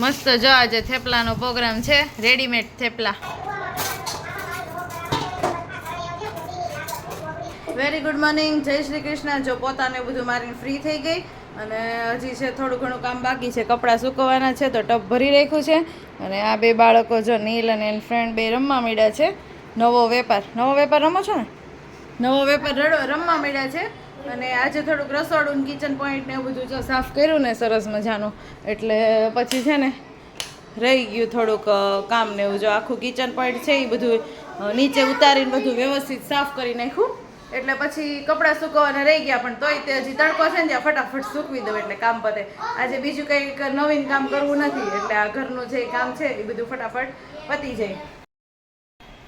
મસ્ત જો આજે થેપલાનો પ્રોગ્રામ છે, readymade thepla. Very good morning Jai Shri Krishna. જો પોતાને બધું મારીને ફ્રી થઈ ગઈ અને હજી છે થોડું ઘણું કામ બાકી છે, કપડાં સૂકવવાના છે, તો ટપ ભરી રાખ્યું છે. અને આ બે બાળકો જો નીલ અને એન ફ્રેન્ડ બે રમવા મળ્યા છે. નવો વેપાર. નવો વેપાર રમો છો ને? નવો વેપાર રમવા માંડ્યા છે. અને આજે થોડુંક રસોડું કિચન પોઈન્ટ ને એવું બધું જો સાફ કર્યું ને સરસ મજાનું. એટલે પછી છે ને રહી ગયું થોડુંક કામ ને એવું જો આખું કિચન પોઈન્ટ છે એ બધું નીચે ઉતારીને બધું વ્યવસ્થિત સાફ કરી નાખ્યું. એટલે પછી કપડાં સુકવવાના રહી ગયા, પણ તોય તે હજી તડકો છે ને ત્યાં ફટાફટ સૂકવી દઉં એટલે કામ પતે. આજે બીજું કંઈક નવીન કામ કરવું નથી, એટલે આ ઘરનું જે કામ છે એ બધું ફટાફટ પતી જાય.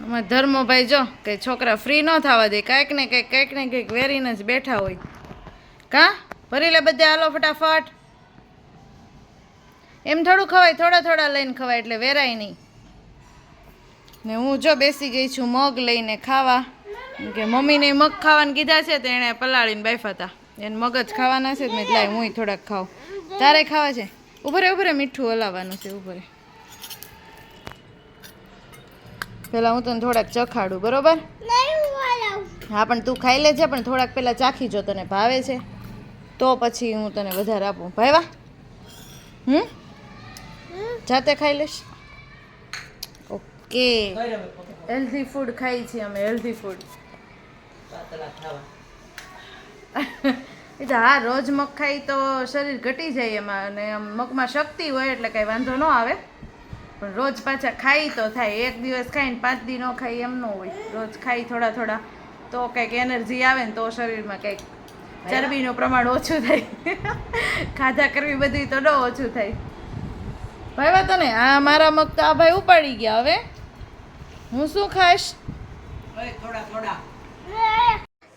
અમારા ધર્મભાઈ જો કે છોકરા ફ્રી ન થવા દે, કાંઈક ને કંઈક કંઈક ને કંઈક વેરીને જ બેઠા હોય. કા? ભરી લે બધે, હાલો ફટાફટ. એમ થોડું ખવાય, થોડા થોડા લઈને ખવાય, એટલે વેરાય નહીં. ને હું જો બેસી ગઈ છું મગ લઈને ખાવા. કે મમ્મીને મગ ખાવાને કીધા છે તો એણે પલાળીને બાફા હતા એને મગ જ ખાવાના છે મેં લાય હું થોડાક ખાઉં. તારે ખાવા છે? ઉભરે ઉભરે મીઠું હલાવવાનું છે ઉભરે પહેલાં હું તને થોડાક ચખાડું બરોબર? હા પણ તું ખાઈ લેજે પણ થોડાક પહેલાં ચાખી જો તને ભાવે છે. તો પછી હું તને વધારે આપું. ભાઈવા? હમ? જાતે ખાઈ લઈશ? ઓકે. હેલ્ધી ફૂડ ખાઈ છીએ અમે હેલ્ધી ફૂડ એ તો હા રોજ મગ ખાઈ તો શરીર ઘટી જાય એમાં અને મગમાં શક્તિ હોય એટલે કંઈ વાંધો ન આવે. પણ રોજ પાછા ખાઈ તો થાય એક દિવસ ખાઈને પાંચ દી ન ખાઈ એમ ન હોય. રોજ ખાઈ થોડા થોડા તો કંઈક એનર્જી આવે ને તો શરીરમાં કંઈક ચરબીનું પ્રમાણ ઓછું થાય. ખાધા કરવી બધી તો ન ઓછું થાય. ભાઈ વાત ને આ મારા મગ તો આ ભાઈ ઉપાડી ગયા હવે. હું શું ખાઈશ?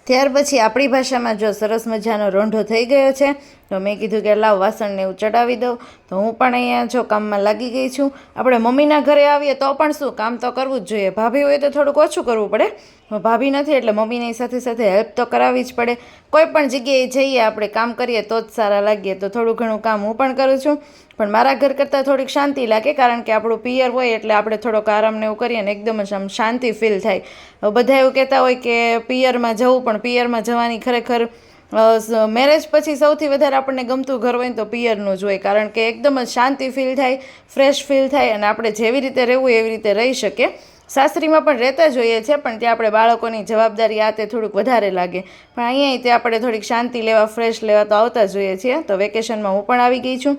ત્યાર પછી આપણી ભાષામાં જો સરસ મજાનો રોંઢો થઈ ગયો છે તો મેં કીધું કે લાવ વાસણને એવું ચડાવી દઉં. તો હું પણ અહીંયા જો કામમાં લાગી ગઈ છું. આપણે મમ્મીના ઘરે આવીએ તો પણ શું કામ તો કરવું જ જોઈએ. ભાભી હોય તો થોડુંક ઓછું કરવું પડે. ભાભી નથી એટલે મમ્મીની સાથે સાથે હેલ્પ તો કરાવવી જ પડે. કોઈ પણ જગ્યાએ જઈએ આપણે કામ કરીએ તો જ સારા લાગીએ. તો થોડું ઘણું કામ હું પણ કરું છું. પણ મારા ઘર કરતાં થોડીક શાંતિ લાગે કારણ કે આપણું પિયર હોય એટલે આપણે થોડોક આરામને એવું કરીએ ને એકદમ જ આમ શાંતિ ફીલ થાય. બધા એવું કહેતા હોય કે પિયરમાં જવું પણ પિયરમાં જવાની ખરેખર મેરેજ પછી સૌથી વધારે આપણને ગમતું ઘર હોય તો પિયરનું જ હોય, કારણ કે એકદમ જ શાંતિ ફીલ થાય ફ્રેશ ફીલ થાય અને આપણે જેવી રીતે રહેવું એવી રીતે રહી શકીએ. સાસરીમાં પણ રહેતા જ હોઈએ છીએ, પણ ત્યાં આપણે બાળકોની જવાબદારી આ તે થોડુંક વધારે લાગે. પણ અહીંયા તે આપણે થોડીક શાંતિ લેવા ફ્રેશ લેવા તો આવતા જ હોઈએ છીએ. તો વેકેશનમાં હું પણ આવી ગઈ છું.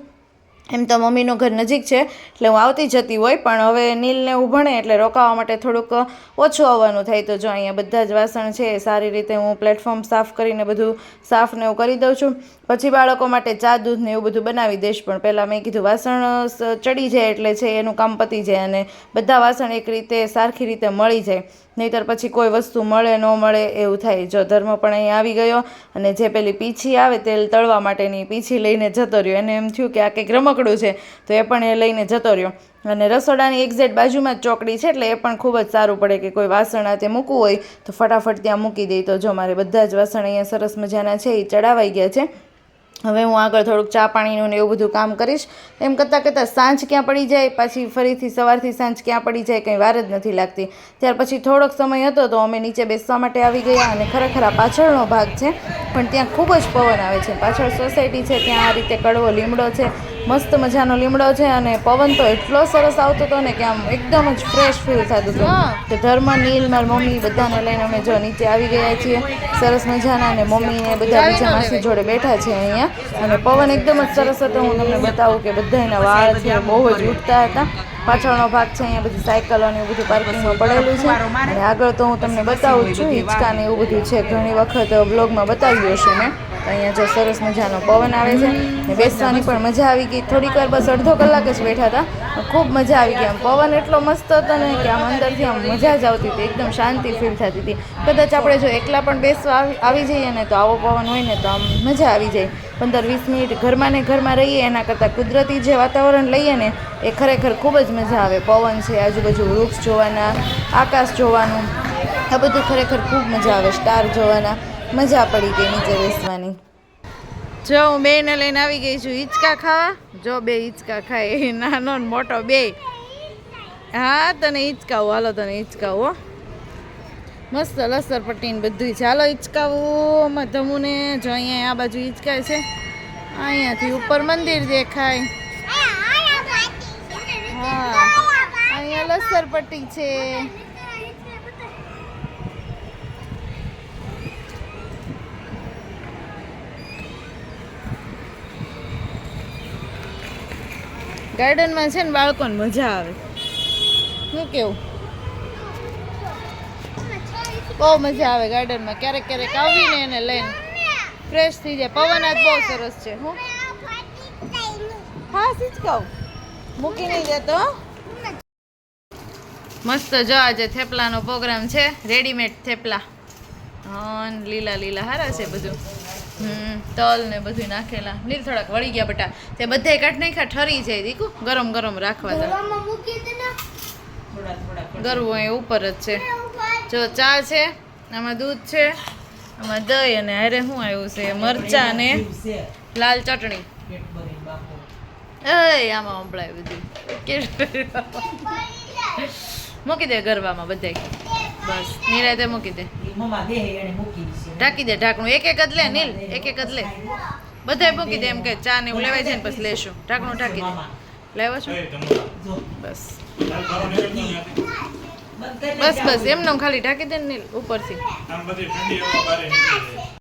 એમ તો મમ્મીનું ઘર નજીક છે, એટલે હું આવતી જતી હોય, પણ હવે નીલને હું ભણે એટલે રોકાવા માટે થોડુંક ઓછું આવવાનું થાય. તો જો અહીંયા બધા જ વાસણ છે, એ સારી રીતે હું પ્લેટફોર્મ સાફ કરીને બધું સાફ ને એવું કરી દઉં છું. પછી બાળકો માટે ચા, દૂધ ને એવું બધું બનાવી દઈશ, પણ પહેલાં મેં કીધું વાસણ ચડી જાય એટલે છે, એનું કામ પતી જાય અને બધા વાસણ એક રીતે સારખી રીતે મળી જાય. નહીંતર પછી કોઈ વસ્તુ મળે, ન મળે એવું થાય. જો ધર્મ પણ અહીં આવી ગયો અને જે પેલી પીછી આવે તેલ તળવા માટેની પીછી લઈને જતો રહ્યો. એને એમ થયું કે આ કંઈક રમકડું છે, તો એ પણ એ લઈને જતો રહ્યો. અને રસોડાની એક્ઝેક્ટ બાજુમાં જ ચોકડી છે, એટલે એ પણ ખૂબ જ સારું પડે કે કોઈ વાસણ આ તે મૂકવું હોય, તો ફટાફટ ત્યાં મૂકી દઈ તો જો મારે બધા જ વાસણ અહીંયા સરસ મજાના છે એ ચડાવાઈ ગયા છે. હવે હું આગળ થોડુંક ચા પાણીનું ને એવું બધું કામ કરીશ. એમ કરતાં કરતાં સાંજ ક્યાં પડી જાય, પછી ફરીથી સવારથી સાંજ ક્યાં પડી જાય કંઈ વાર જ નથી લાગતી. ત્યાર પછી થોડોક સમય હતો, તો અમે નીચે બેસવા માટે આવી ગયા અને ખરેખર પાછળનો ભાગ છે, પણ ત્યાં ખૂબ જ પવન આવે છે. પાછળ સોસાયટી છે, ત્યાં આ રીતે કડવો લીમડો છે મસ્ત મજાનો લીમડો છે અને પવન તો એટલો સરસ આવતો હતો ને કે આમ એકદમ જ ફ્રેશ ફીલ થતું હતું. કે ધર્મ નીલ મારી મમ્મી બધાને લઈને અમે જો નીચે આવી ગયા છીએ. સરસ મજાના અને મમ્મી ને બધા બીજા માસી જોડે બેઠા છે અહીંયા. અને પવન એકદમ જ સરસ હતો. હું તમને બતાવું કે બધા એના વાળ છે બહુ જ ઉઠતા હતા. પાછળનો ભાગ છે અહીંયા બધી સાયકલો ને એવું બધું પાર્કિંગમાં પડેલું છે. અને આગળ તો હું તમને બતાવું છું હિંચકા ને એવું બધું છે. ઘણી વખત બ્લોગમાં બતાવ્યું હશે મેં. તો અહીંયા જો સરસ મજાનો પવન આવે છે ને બેસવાની પણ મજા આવી ગઈ. થોડીક વાર બસ અડધો કલાક જ બેઠા હતા. ખૂબ મજા આવી ગઈ. આમ પવન એટલો મસ્ત હતો ને કે આમ અંદરથી આમ મજા જ આવતી હતી. એકદમ શાંતિ ફીલ થતી હતી. કદાચ આપણે જો એકલા પણ બેસવા આવી જઈએ ને તો આવો પવન હોય ને તો આમ મજા આવી જાય. પંદર વીસ મિનિટ ઘરમાં ને ઘરમાં રહીએ, એના કરતાં કુદરતી જે વાતાવરણ લઈએ ને, એ ખરેખર ખૂબ જ મજા આવે. પવન છે, આજુબાજુ વૃક્ષ જોવાના, આકાશ જોવાનું, આ બધું ખરેખર ખૂબ મજા આવે. સ્ટાર જોવાના. મજા પડી ગઈ નીચે બેસવાની. જો હું બેને લઈને આવી ગઈ છું હિંચકા ખાવા. જો બે હિંચકા ખાય નાનો ને મોટો બે. હા, તને હિંચકાવું, હાલો તને હિંચકાવું મસ્ત લસર પટ્ટી ને બધું છે હાલો હિંચકાવું ધમુને જો અહીંયા આ બાજુ હિંચકાય છે. અહીંયાથી ઉપર મંદિર દેખાય. હા, અહીંયા લસર પટ્ટી છે. ગાર્ડનમાં છે ને બાળકોને મજા આવે. શું કેવું? બહુ મજા આવે ગાર્ડનમાં. ક્યારેક ક્યારેક આવીને એને લઈને ફ્રેશ થઈ જાય. પવન આજ બહુ સરસ છે. હું? હા સિચકાવ મૂકી નહીં દેતો. મસ્ત જો આજે થેપલાનો પ્રોગ્રામ છે. રેડીમેડ થેપલા. લીલા લીલા હારા છે બધું. તલ ને બધું નાખેલા. નીર થોડાક વળી ગયા બટા. તે બધાય કાઢ નાખ્યા ઠરી જાય દીકુ. ગરમ ગરમ રાખવા તા ગરવું એ ઉપર જ છે. જો ચા છે આમાં દૂધ છે આમાં દહીં અને હારે શું આવ્યું છે? મરચા ને લાલ ચટણી. એય આમાં સંભળાય બધું. કેવું મૂકી દે ગરબામાં બધાય. બસ નિરાતે મૂકી દે. મમ્મા દેહે એને મૂકી છે. ઢાંકી દે ઢાંકણું. એક એક જ લે નીલ. એક એક જ લે. બધાય મૂકી દે એમ કે ચા ને એવું લેવાય છે ને પછી લેશું. ઢાંકણું ઢાંકી દે. લેવો છો? બસ. બસ બસ. એમનો ખાલી ઢાંકી દે ને નીલ ઉપરથી.